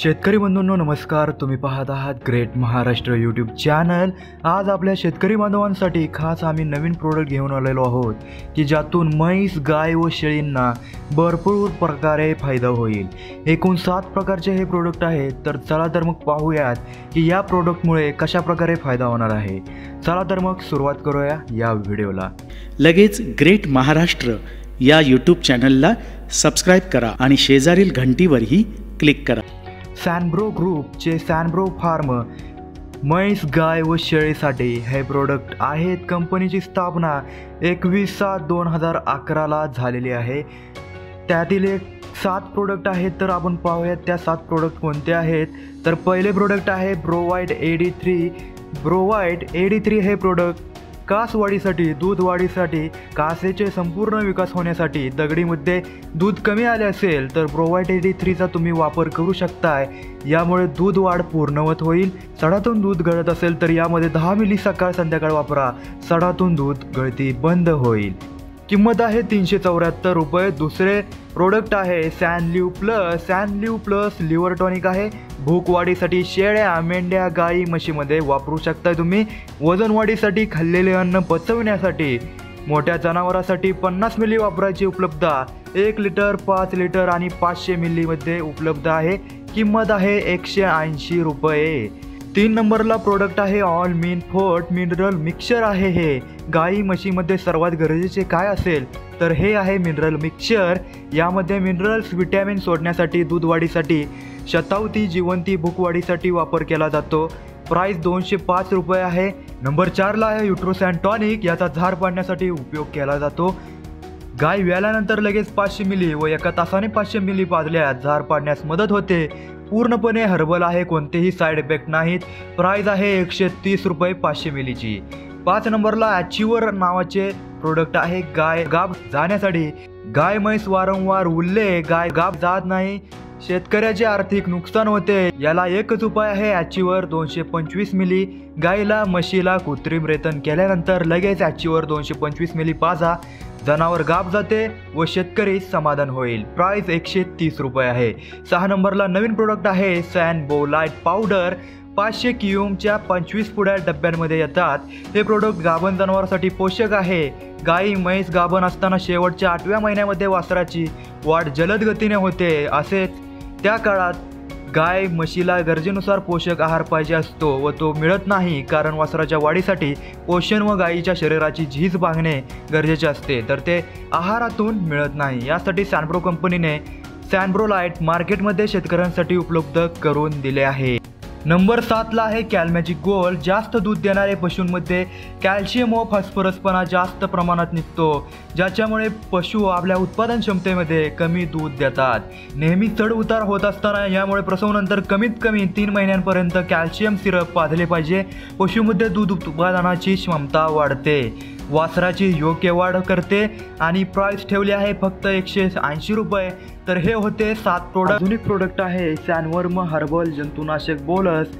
शेतकरी बंधूंनो नमस्कार. तुम्ही पाहत आहात ग्रेट महाराष्ट्र यूट्यूब चॅनल आज आपल्या शेतकरी बांधवांसाठी खास आम्ही नवीन प्रोडक्ट घेऊन आलेलो आहोत की ज्यातून म्हैस गाय व शेळींना भरपूर प्रकारे फायदा होईल. एकूण सात प्रकारचे हे प्रोडक्ट आहेत तर चला तर मग पाहूयात की या प्रोडक्टमुळे कशा प्रकारे फायदा होणार आहे. चला तर मग सुरुवात करूया या व्हिडिओला लगेच ग्रेट महाराष्ट्र या यूट्यूब चॅनलला सबस्क्राईब करा आणि शेजारील घंटीवरही क्लिक करा. सॅनब्रो ग्रुपचे सॅनब्रो फार्म म्हैस गाय व शेळीसाठी हे प्रोडक्ट आहेत. कंपनीची स्थापना एकवीस सात दोन हजार अकराला झालेली आहे. त्यातील एक सात प्रोडक्ट आहेत तर आपण पाहूयात त्या सात प्रोडक्ट कोणते आहेत. तर पहिले प्रोडक्ट आहे ब्रोवाईट ए डी थ्री ब्रोवाईट ए डी थ्री हे प्रोडक्ट कास वाढीसाठी दूध वाढीसाठी कासेचे संपूर्ण विकास होण्यासाठी दगडीमध्ये दूध कमी आले असेल तर प्रोवाईट थ्रीचा तुम्ही वापर करू शकताय. यामुळे दूध वाढ पूर्णवत होईल. सडातून दूध गळत असेल तर यामध्ये दहा मिली सकाळ संध्याकाळ वापरा. सडातून दूध गळती बंद होईल. किंमत आहे तीनशे चौऱ्याहत्तर रुपये. दुसरे प्रोडक्ट आहे सॅनल्यू प्लस सॅनल्यू प्लस लिव्हर टॉनिक आहे. भूक वाढीसाठी शेळ्या मेंढ्या गाई म्हशीमध्ये वापरू शकता तुम्ही. वजनवाढीसाठी खाल्लेले अन्न पचवण्यासाठी मोठ्या जनावरासाठी पन्नास मिली वापरायची उपलब्धता. एक लिटर पाच लिटर आणि पाचशे मिलीमध्ये उपलब्ध आहे. किंमत आहे एकशे ऐंशी रुपये. तीन नंबरला प्रोडक्ट आहे ऑल मिन फोर्ट मिनरल मिक्सचर आहे हे. गाई म्हशीमध्ये सर्वात गरजेचे काय असेल? तर हे आहे मिनरल मिक्सचर यामध्ये मिनरल्स विटॅमिन सोडण्यासाठी दूध वाढीसाठी शतावती जिवंती भूकवाढीसाठी वापर केला जातो. प्राईस दोनशे पाच रुपये आहे. नंबर चारला आहे युट्रोसॅन टॉनिक याचा झार पाडण्यासाठी उपयोग केला जातो. गाय व्याल्यानंतर लगेच पाचशे मिली व एका तासाने पाचशे मिली पाजल्यास झार पाडण्यास मदत होते. पूर्णपणे हर्बल आहे कोणतेही साईड इफेक्ट नाहीत. प्राईज आहे एकशे तीस रुपये पाचशे मिलीची. पाच नंबरला अचिवर नावाचे प्रोडक्ट आहे गाय गाब जाण्यासाठी. गाय म्हैस वारंवार उरले गाय गाब जात नाही. शेतकऱ्याचे आर्थिक नुकसान होते. याला एकच उपाय आहे ॲचीवर दोनशे पंचवीस मिली. गायीला म्हशीला कृत्रिम रेतन केल्यानंतर लगेच ॲचीवर दोनशे पंचवीस मिली पाजा. जनावर गाप जाते व शेतकरी समाधान होईल. प्राइस एकशे तीस रुपये आहे. सहा नंबरला नवीन प्रोडक्ट आहे सॅन बोलाईट पावडर पाचशे किओमच्या पंचवीस पुड्या डब्यांमध्ये येतात. हे प्रोडक्ट गाभण जनावरांसाठी पोषक आहे. गाई म्हैस गाभण असताना शेवटच्या आठव्या महिन्यामध्ये वासराची वाढ जलद गतीने होते असेच त्या काळात गाय म्हशीला गरजेनुसार पोषक आहार पाहिजे असतो व तो मिळत नाही कारण वासराच्या वाढीसाठी पोषण व गायीच्या शरीराची झीज बांगणे गरजेचे असते. तर ते आहारातून मिळत नाही. यासाठी सॅनब्रो कंपनीने सॅनब्रो लाइट मार्केटमध्ये शेतकऱ्यांसाठी उपलब्ध करून दिले आहे. नंबर सातला आहे कॅलमॅजिक गोल्ड जास्त दूध देणारे पशूंमध्ये कॅल्शियम व फॉस्फरसपणा जास्त प्रमाणात निघतो. ज्याच्यामुळे पशु आपल्या उत्पादन क्षमतेमध्ये कमी दूध देतात. नेहमी चढ उतार होत असताना यामुळे प्रसवनंतर कमीत कमी तीन महिन्यांपर्यंत कॅल्शियम सिरप पाजले पाहिजे. पशुमध्ये दूध उत्पादनाची क्षमता वाढते. वासराची योग्य वाढ करते आणि प्राईस ठेवली आहे फक्त एकशे ऐंशी रुपये. तर हे होते सात प्रोडक्ट आधुनिक प्रोडक्ट आहे सॅनवर्म हर्बल जंतुनाशक बोलस.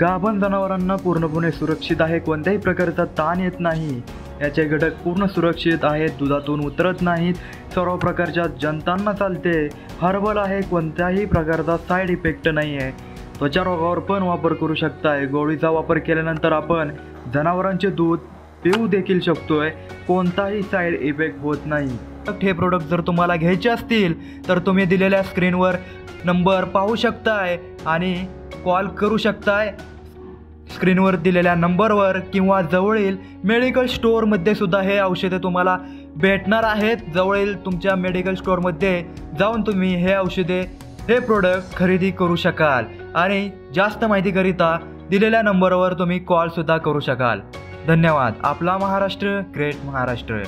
गाभण जनावरांना पूर्णपणे सुरक्षित आहे कोणत्याही प्रकारचा ताण येत नाही. याचे घटक पूर्ण सुरक्षित आहेत दुधातून उतरत नाहीत. सर्व प्रकारच्या जंतांना चालते. हर्बल आहे कोणत्याही प्रकारचा साईड इफेक्ट नाही आहे त्वचा रोगावर पण वापर करू शकताय. गोळीचा वापर केल्यानंतर आपण जनावरांचे दूध पिऊ देखील शकतोय. कोणताही साईड इफेक्ट होत नाही. हे प्रोडक्ट जर तुम्हाला घ्यायचे असतील तर तुम्ही दिलेल्या स्क्रीनवर नंबर पाहू शकताय आणि कॉल करू शकताय. स्क्रीनवर दिलेल्या नंबरवर किंवा जवळील मेडिकल स्टोअरमध्ये सुद्धा हे औषधे तुम्हाला भेटणार आहेत. जवळील तुमच्या मेडिकल स्टोअरमध्ये जाऊन तुम्ही हे औषधे हे प्रोडक्ट खरेदी करू शकाल. आणि जास्त माहितीकरिता दिलेल्या नंबरवर तुम्ही कॉलसुद्धा करू शकाल. धन्यवाद. आपला महाराष्ट्र ग्रेट महाराष्ट्र.